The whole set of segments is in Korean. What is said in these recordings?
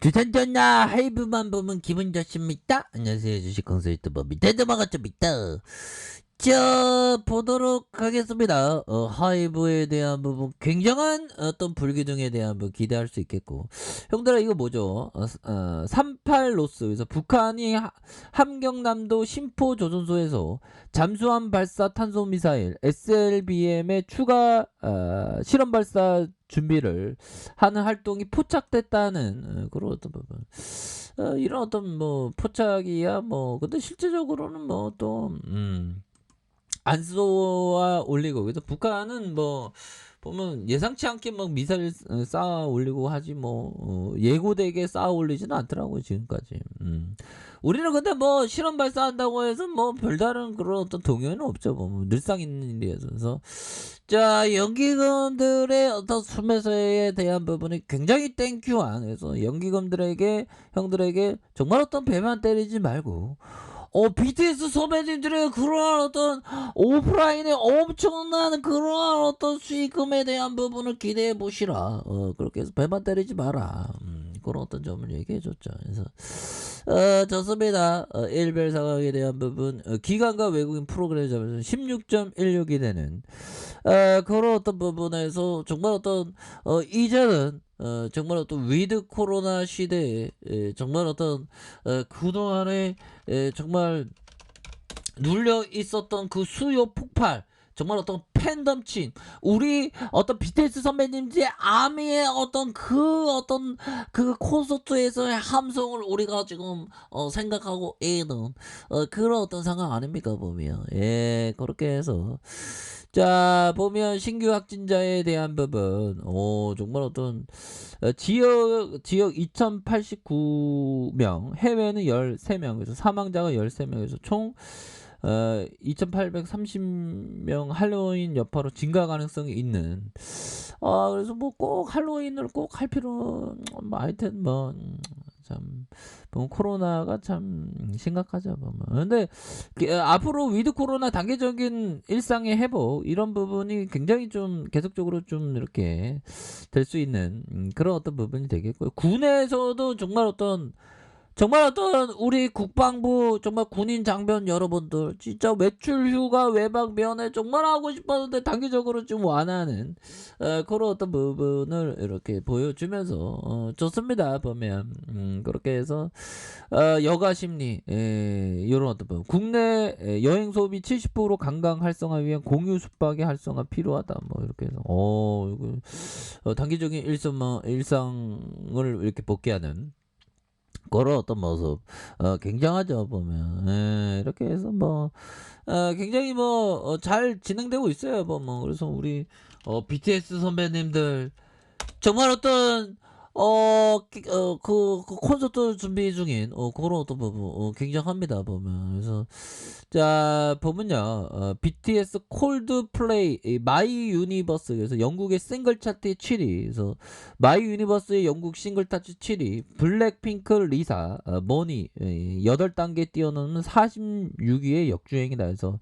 주산전나 하이브만 보면 기분 좋습니다. 안녕하세요 주식 컨설트 법이 대드마가점입니다. 자 보도록 하겠습니다. 어, 하이브에 대한 부분 굉장한 어떤 불기둥에 대한 부분 기대할 수 있겠고 형들아 이거 뭐죠? 어, 어, 38로스 그래서 북한이 하- 함경남도 심포 조선소에서 잠수함 발사 탄소 미사일 SLBM의 추가 어, 실험 발사 준비를 하는 활동이 포착됐다는 어, 그런 어떤 부분. 어, 이런 어떤 뭐 포착이야 뭐 근데 실제적으로는 뭐 또 음 안 쏘아 올리고 그래서 북한은 뭐 보면 예상치 않게 막 미사일 어, 쌓아 올리고 하지 뭐 어, 예고되게 쌓아 올리지는 않더라고요 지금까지. 음. 우리는 근데 뭐 실험 발사한다고 해서 뭐 별다른 그런 어떤 동요는 없죠. 뭐 늘상 있는 일이어서 자 연기금들의 어떤 수매서에 대한 부분이 굉장히 땡큐한 그래서 연기금들에게 형들에게 정말 어떤 배만 때리지 말고 어 BTS 선배님들의 그러한 어떤 오프라인의 엄청난 그러한 어떤 수익금에 대한 부분을 기대해 보시라. 어 그렇게 해서 배만 때리지 마라. 음, 그런 어떤 점을 얘기해 줬죠 그래서 어, 좋습니다. 어, 일별 상황에 대한 부분 어, 기관과 외국인 프로그램 점에서 16.16이 되는 어, 그런 어떤 부분에서 정말 어떤 어, 이제는 어, 정말 어떤 위드 코로나 시대에 에, 정말 어떤 어, 그동안에 에, 정말 눌려 있었던 그 수요 폭발 정말 어떤 팬덤친 우리 어떤 BTS 선배님들의 아미의 어떤 그 어떤 그 콘서트에서의 함성을 우리가 지금 어, 생각하고 있는 어, 그런 어떤 상황 아닙니까 보면. 예 그렇게 해서. 자 보면 신규 확진자에 대한 부분. 오 정말 어떤 어, 지역 지역 2089명 해외는 13명 그래서 사망자가 13명에서 총 어, 2,830명 할로윈 여파로 증가 가능성이 있는. 아 그래서 뭐 꼭 할로윈을 꼭 할 필요는 뭐 하여튼 뭐 참 보면 코로나가 참 심각하죠 보면 근데 그, 어, 앞으로 위드 코로나 단계적인 일상의 회복 이런 부분이 굉장히 좀 계속적으로 좀 이렇게 될 수 있는 음, 그런 어떤 부분이 되겠고요. 군에서도 정말 어떤 정말 어떤 우리 국방부 정말 군인 장병 여러분들 진짜 외출 휴가 외박 면회 정말 하고 싶었는데 단기적으로 좀 완화하는 어, 그런 어떤 부분을 이렇게 보여주면서 어, 좋습니다. 보면. 음, 그렇게 해서 어, 여가 심리 에, 이런 어떤 부분. 국내 에, 여행 소비 70% 관광 활성화 위한 공유 숙박의 활성화 필요하다. 뭐 이렇게 해서. 어 이거 어, 단기적인 일상 일상을 이렇게 복귀하는 그런 어떤 모습 어, 굉장하죠 보면. 예, 이렇게 해서 뭐 어, 굉장히 뭐잘 진행되고 있어요 뭐, 뭐. 그래서 우리 어, BTS 선배님들 정말 어떤 어, 기- 어, 그, 그 콘서트 준비 중인 어, 그런 어떤 부분 어, 굉장합니다 보면. 그래서 자 보면요. 어, BTS 콜드플레이 이 마이 유니버스 그래서 영국의 싱글 차트 7위. 그래서 마이 유니버스의 영국 싱글 차트 7위 블랙핑크 리사 어, 머니 8단계 뛰어넘는 46위의 역주행이다. 그래서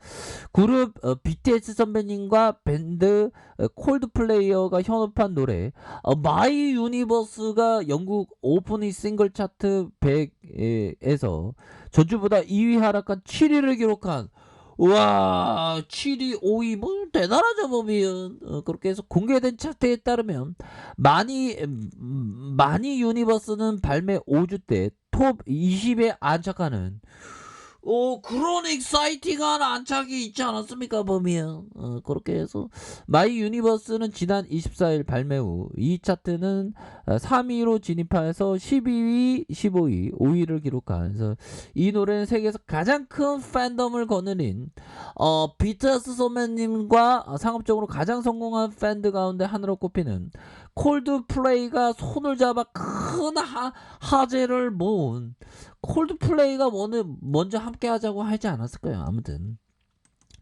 그룹 어, BTS 선배님과 밴드 어, 콜드플레이어가 현업한 노래 어, 마이 유니버스 가 영국 오프닝 싱글 차트 100에서 전주보다 2위 하락한 7위를 기록한 우와 7위 5위 뭐 대단하죠 보면. 어, 그렇게 해서 공개된 차트에 따르면 마니 음, 마니 유니버스는 발매 5주 때 톱 20에 안착하는 오 그런 익사이팅한 안착이 있지 않았습니까 보면 어, 그렇게 해서 마이 유니버스는 지난 24일 발매 후이 차트는 3위로 진입하여서 12위, 15위, 5위를 기록하면서 이 노래는 세계에서 가장 큰 팬덤을 거느린 어, BTS 선배님과 상업적으로 가장 성공한 팬들 가운데 하나로 꼽히는 콜드플레이가 손을 잡아 큰 하, 화제를 모은 콜드플레이가 먼저, 먼저 함께 하자고 하지 않았을까요 아무튼.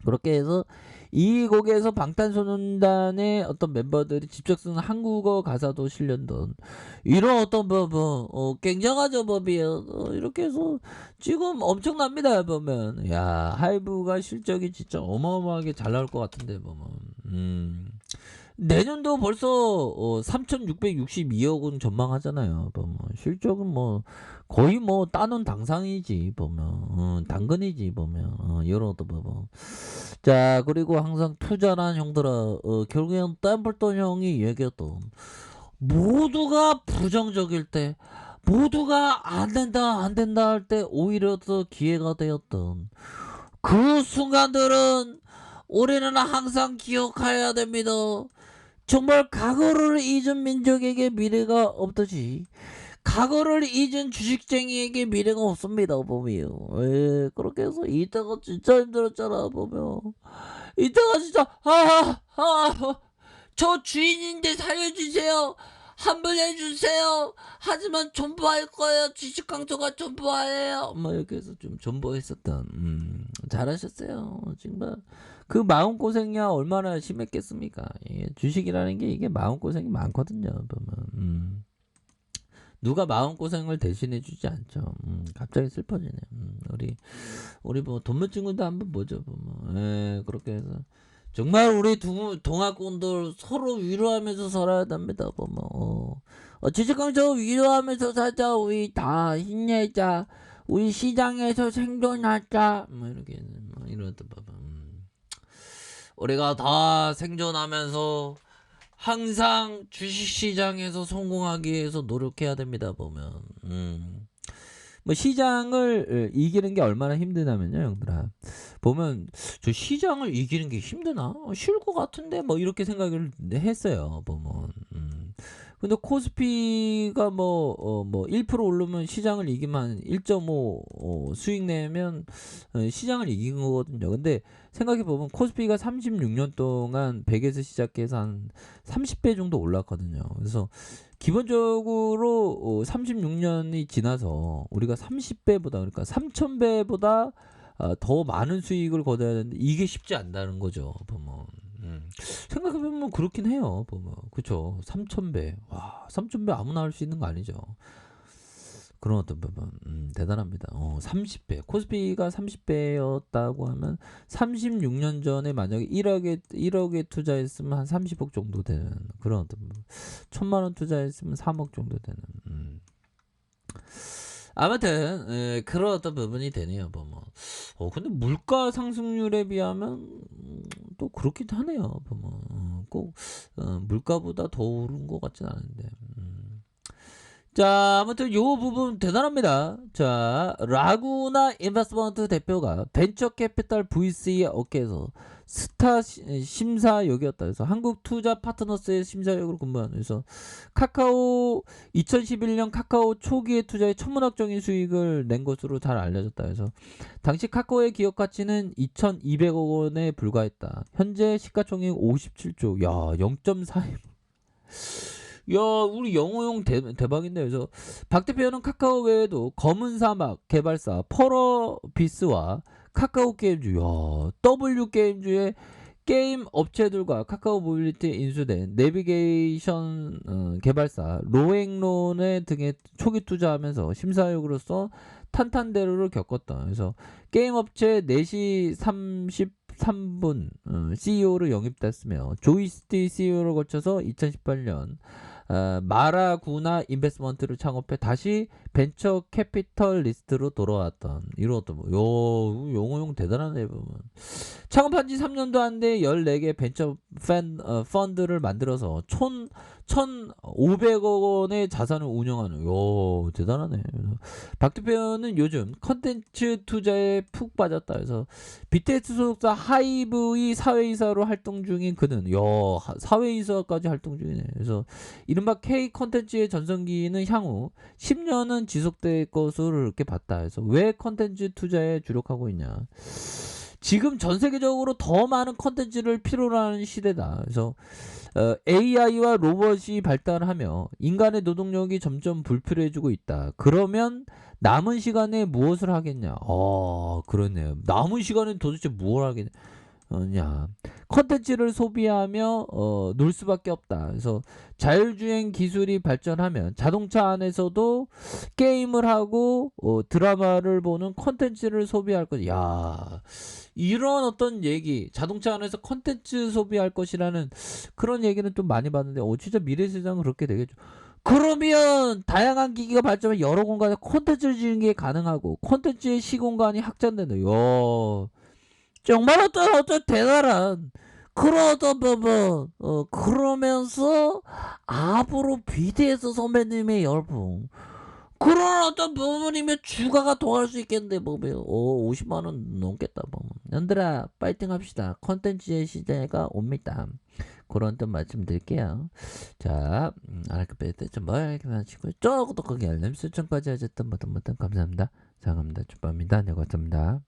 그렇게 해서 이 곡에서 방탄소년단의 어떤 멤버들이 직접 쓰는 한국어 가사도 실렸던 이런 어떤 뭐, 뭐 어, 굉장하죠 법이 어, 이렇게 해서 지금 엄청납니다 보면. 야 하이브가 실적이 진짜 어마어마하게 잘 나올 것 같은데 보면. 음 내년도 벌써 어, 3,662억 원 전망하잖아요. 보면 실적은 뭐 거의 뭐 따는 당상이지 보면 어, 당근이지 보면 어, 여러도 보면 자 그리고 항상 투자란 형들아 어, 결국엔 템플턴 형이 얘기했던 모두가 부정적일 때 모두가 안 된다 안 된다 할 때 오히려 더 기회가 되었던 그 순간들은 우리는 항상 기억해야 됩니다. 정말 과거를 잊은 민족에게 미래가 없듯이 과거를 잊은 주식쟁이에게 미래가 없습니다 보면. 예, 그렇게 해서 이때가 진짜 힘들었잖아 보면. 이때가 진짜 아아저 주인인데 살려주세요. 환불해주세요. 하지만 존버할 거예요. 주식강조가 존버해요. 뭐 이렇게 해서 좀 존버했었던 음, 잘하셨어요. 정말 그 마음고생이야 얼마나 심했겠습니까 예, 주식이라는 게 이게 마음고생이 많거든요 보면 음. 누가 마음고생을 대신해 주지 않죠. 음, 갑자기 슬퍼지네. 음, 우리 우리 뭐 돈못 친구도 한번 보죠. 뭐. 예, 그렇게 해서 정말 우리 두, 동학군들 서로 위로하면서 살아야 됩니다. 뭐, 뭐. 어. 어, 주식강조 위로하면서 살자. 우리 다 힘내자. 우리 시장에서 생존하자. 뭐 이렇게 뭐 이러던 봐봐. 음. 우리가 다 생존하면서 항상 주식시장에서 성공하기 위해서 노력해야 됩니다 보면 음. 뭐 시장을 이기는 게 얼마나 힘드냐면요 형들아 보면 저 시장을 이기는 게 힘드나 어, 쉬울 것 같은데 뭐 이렇게 생각을 했어요 보면 음. 근데 코스피가 뭐, 어, 뭐, 1% 오르면 시장을 이기면 1.5 어, 수익 내면 어, 시장을 이긴 거거든요. 근데 생각해보면 코스피가 36년 동안 100에서 시작해서 한 30배 정도 올랐거든요. 그래서 기본적으로 어, 36년이 지나서 우리가 30배보다 그러니까 3000배보다 어, 더 많은 수익을 거둬야 되는데 이게 쉽지 않다는 거죠. 보면. 음. 생각해보면 그렇긴 해요. 보면 그쵸 3,000배 와 3,000배 아무나 할 수 있는 거 아니죠. 그런 어떤 부분 음, 대단합니다. 어, 30배 코스피가 30배였다고 하면 36년 전에 만약에 1억에 1억에 투자했으면 한 30억 정도 되는 그런 어떤 부분. 천만 원 투자했으면 3억 정도 되는. 음. 아무튼 에, 그런 어떤 부분이 되네요. 보면. 어 근데 물가 상승률에 비하면 음, 또 그렇긴 하네요. 보면 어, 꼭 어, 물가보다 더 오른 것 같진 않은데. 음. 자, 아무튼 요 부분 대단합니다. 자, 라구나 인베스트먼트 대표가 벤처 캐피탈 VC 업계에서 스타 시- 심사역이었다. 그래서 한국 투자 파트너스의 심사역으로 근무하는 그래서 카카오 2011년 카카오 초기에 투자에 천문학적인 수익을 낸 것으로 잘 알려졌다. 그래서 당시 카카오의 기업 가치는 2,200억 원에 불과했다. 현재 시가총액 57조. 야, 0.4. 야, 우리 영어용 대, 대박인데 그래서 박 대표는 카카오 외에도 검은 사막 개발사 펄어비스와 카카오 게임즈, 야, W 게임즈의 게임 업체들과 카카오 모빌리티 인수된 내비게이션 어, 개발사 로앵론의 등에 초기 투자하면서 심사역으로서 탄탄대로를 겪었다. 그래서 게임 업체 4시 33분 어, CEO로 영입됐으며 조이스티 CEO를 거쳐서 2018년 어, 마라구나 인베스먼트를 창업해 다시 벤처 캐피털 리스트로 돌아왔던 어떤 뭐, 요 용어용 대단하네 보면 창업한 지 3년도 안 돼 14개 벤처 팬, 어, 펀드를 만들어서 촌 1,500억 원의 자산을 운영하는 요 대단하네. 박 대표는 요즘 컨텐츠 투자에 푹 빠졌다. 그래서 BTS 소속사 하이브의 사회이사로 활동 중인 그는 야 사회이사까지 활동 중이네. 그래서 이른바 K 컨텐츠의 전성기는 향후 10년은 지속될 것으로 이렇게 봤다. 그래서 왜 컨텐츠 투자에 주력하고 있냐? 지금 전 세계적으로 더 많은 컨텐츠를 필요로 하는 시대다. 그래서 어, AI와 로봇이 발달하며 인간의 노동력이 점점 불필요해지고 있다. 그러면 남은 시간에 무엇을 하겠냐? 어, 그렇네요. 남은 시간에 도대체 무엇을 하겠냐? 냐 컨텐츠를 소비하며 어, 놀 수밖에 없다. 그래서 자율주행 기술이 발전하면 자동차 안에서도 게임을 하고 어, 드라마를 보는 컨텐츠를 소비할 것. 야 이런 어떤 얘기 자동차 안에서 컨텐츠 소비할 것이라는 그런 얘기는 좀 많이 봤는데 어 진짜 미래 세상은 그렇게 되겠죠. 그러면 다양한 기기가 발전하면 여러 공간에 콘텐츠를 지는 게 가능하고 콘텐츠의 시공간이 확장된다. 야, 정말 어떤 어떤 대단한 그런 어떤 부분 어 그러면서 앞으로 BTS 선배님의 열풍. 그런 어떤 부분이면 주가가 더할수 있겠는데 보면 오 50만 원 넘겠다 보면 년들아 파이팅 합시다. 컨텐츠의 시대가 옵니다. 그런 또 말씀드릴게요. 자 음, 알겠다 좀 멀게 하시고 쪼그도 거기 알림 설정까지 하셨던 모든 감사합니다. 사랑합니다. 축복합니다. 네 고맙습니다